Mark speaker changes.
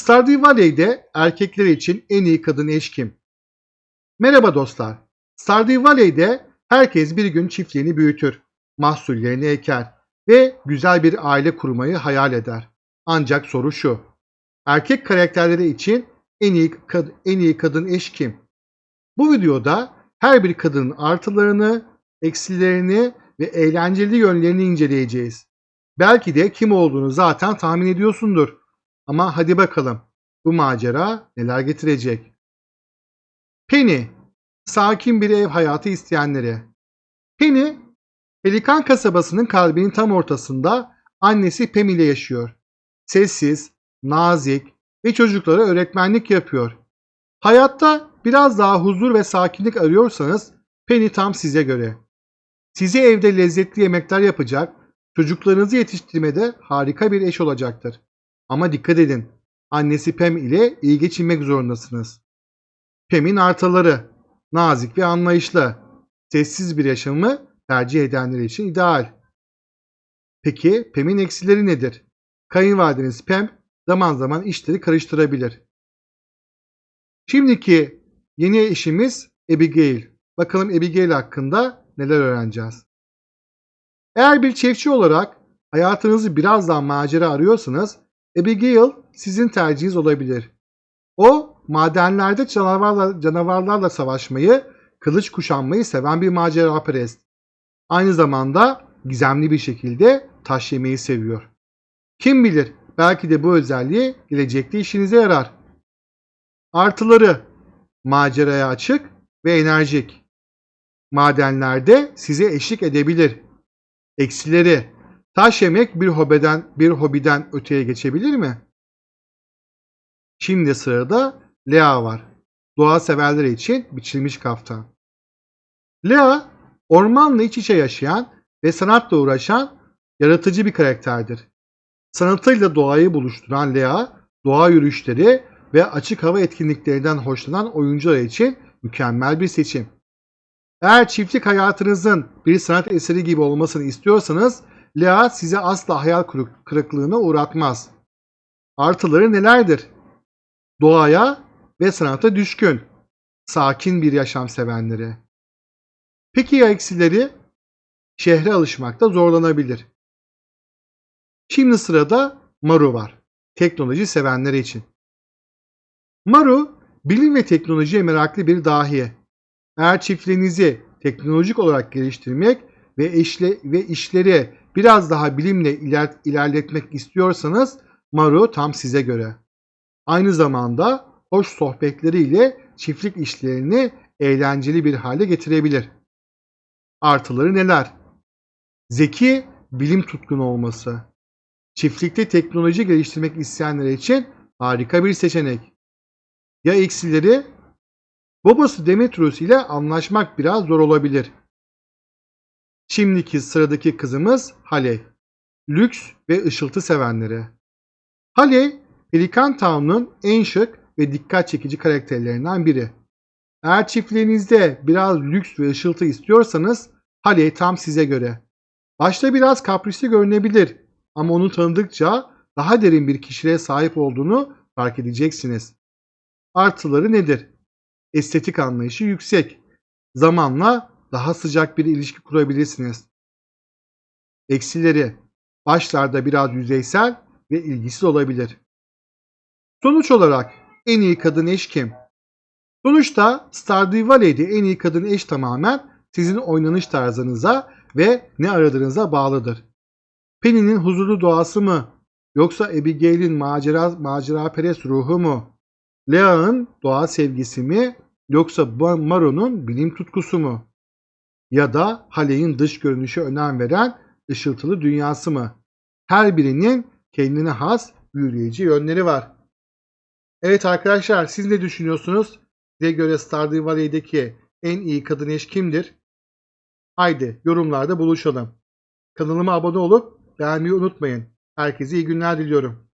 Speaker 1: Stardew Valley'de erkekler için en iyi kadın eş kim? Merhaba dostlar. Stardew Valley'de herkes bir gün çiftliğini büyütür, mahsullerini eker ve güzel bir aile kurmayı hayal eder. Ancak soru şu. Erkek karakterleri için en iyi, kad- en iyi kadın eş kim? Bu videoda her bir kadının artılarını, eksilerini ve eğlenceli yönlerini inceleyeceğiz. Belki de kim olduğunu zaten tahmin ediyorsundur. Ama hadi bakalım bu macera neler getirecek? Penny, sakin bir ev hayatı isteyenlere. Penny, Pelikan kasabasının kalbinin tam ortasında annesi Pam ile yaşıyor. Sessiz, nazik ve çocuklara öğretmenlik yapıyor. Hayatta biraz daha huzur ve sakinlik arıyorsanız Penny tam size göre. Size evde lezzetli yemekler yapacak, çocuklarınızı yetiştirmede harika bir eş olacaktır. Ama dikkat edin, annesi Pam ile iyi geçinmek zorundasınız. Pam'in artıları, nazik ve anlayışlı, sessiz bir yaşamı tercih edenler için ideal. Peki Pam'in eksileri nedir? Kayınvalideniz Pam zaman zaman işleri karıştırabilir. Şimdiki yeni eşimiz Abigail. Bakalım Abigail hakkında neler öğreneceğiz. Eğer bir çiftçi olarak hayatınızı biraz daha macera arıyorsanız Abigail sizin tercihiniz olabilir. O madenlerde canavarla, canavarlarla savaşmayı, kılıç kuşanmayı seven bir macera perest. Aynı zamanda gizemli bir şekilde taş yemeyi seviyor. Kim bilir belki de bu özelliği gelecekte işinize yarar. Artıları maceraya açık ve enerjik. Madenlerde size eşlik edebilir. Eksileri taş yemek bir hobiden bir hobiden öteye geçebilir mi? Şimdi sırada Lea var. Doğa severleri için biçilmiş kaftan. Lea ormanla iç içe yaşayan ve sanatla uğraşan yaratıcı bir karakterdir. Sanatıyla doğayı buluşturan Lea, doğa yürüyüşleri ve açık hava etkinliklerinden hoşlanan oyuncular için mükemmel bir seçim. Eğer çiftlik hayatınızın bir sanat eseri gibi olmasını istiyorsanız Lea size asla hayal kırık- kırıklığına uğratmaz. Artıları nelerdir? Doğaya ve sanata düşkün, sakin bir yaşam sevenleri. Peki ya eksileri? Şehre alışmakta zorlanabilir. Şimdi sırada Maru var. Teknoloji sevenleri için. Maru, bilim ve teknolojiye meraklı bir dahi. Eğer çiftliğinizi teknolojik olarak geliştirmek ve, eşle, ve işleri biraz daha bilimle iler, ilerletmek istiyorsanız Maru tam size göre. Aynı zamanda hoş sohbetleriyle çiftlik işlerini eğlenceli bir hale getirebilir. Artıları neler? Zeki, bilim tutkunu olması. Çiftlikte teknoloji geliştirmek isteyenler için harika bir seçenek. Ya eksileri? Babası Demetrius ile anlaşmak biraz zor olabilir. Şimdiki sıradaki kızımız Haley. Lüks ve ışıltı sevenleri. Haley, Pelikan Town'un en şık ve dikkat çekici karakterlerinden biri. Eğer çiftliğinizde biraz lüks ve ışıltı istiyorsanız Haley tam size göre. Başta biraz kaprisli görünebilir ama onu tanıdıkça daha derin bir kişiliğe sahip olduğunu fark edeceksiniz. Artıları nedir? Estetik anlayışı yüksek. Zamanla daha sıcak bir ilişki kurabilirsiniz. Eksileri başlarda biraz yüzeysel ve ilgisiz olabilir. Sonuç olarak en iyi kadın eş kim? Sonuçta Stardew Valley'de en iyi kadın eş tamamen sizin oynanış tarzınıza ve ne aradığınıza bağlıdır. Penny'nin huzurlu doğası mı? Yoksa Abigail'in macera, macera perest ruhu mu? Lea'nın doğa sevgisi mi? Yoksa Maro'nun bilim tutkusu mu? Ya da Haley'in dış görünüşe önem veren ışıltılı dünyası mı? Her birinin kendine has büyüleyici yönleri var. Evet arkadaşlar siz ne düşünüyorsunuz? Size göre Stardew Valley'deki en iyi kadın eş kimdir? Haydi yorumlarda buluşalım. Kanalıma abone olup beğenmeyi unutmayın. Herkese iyi günler diliyorum.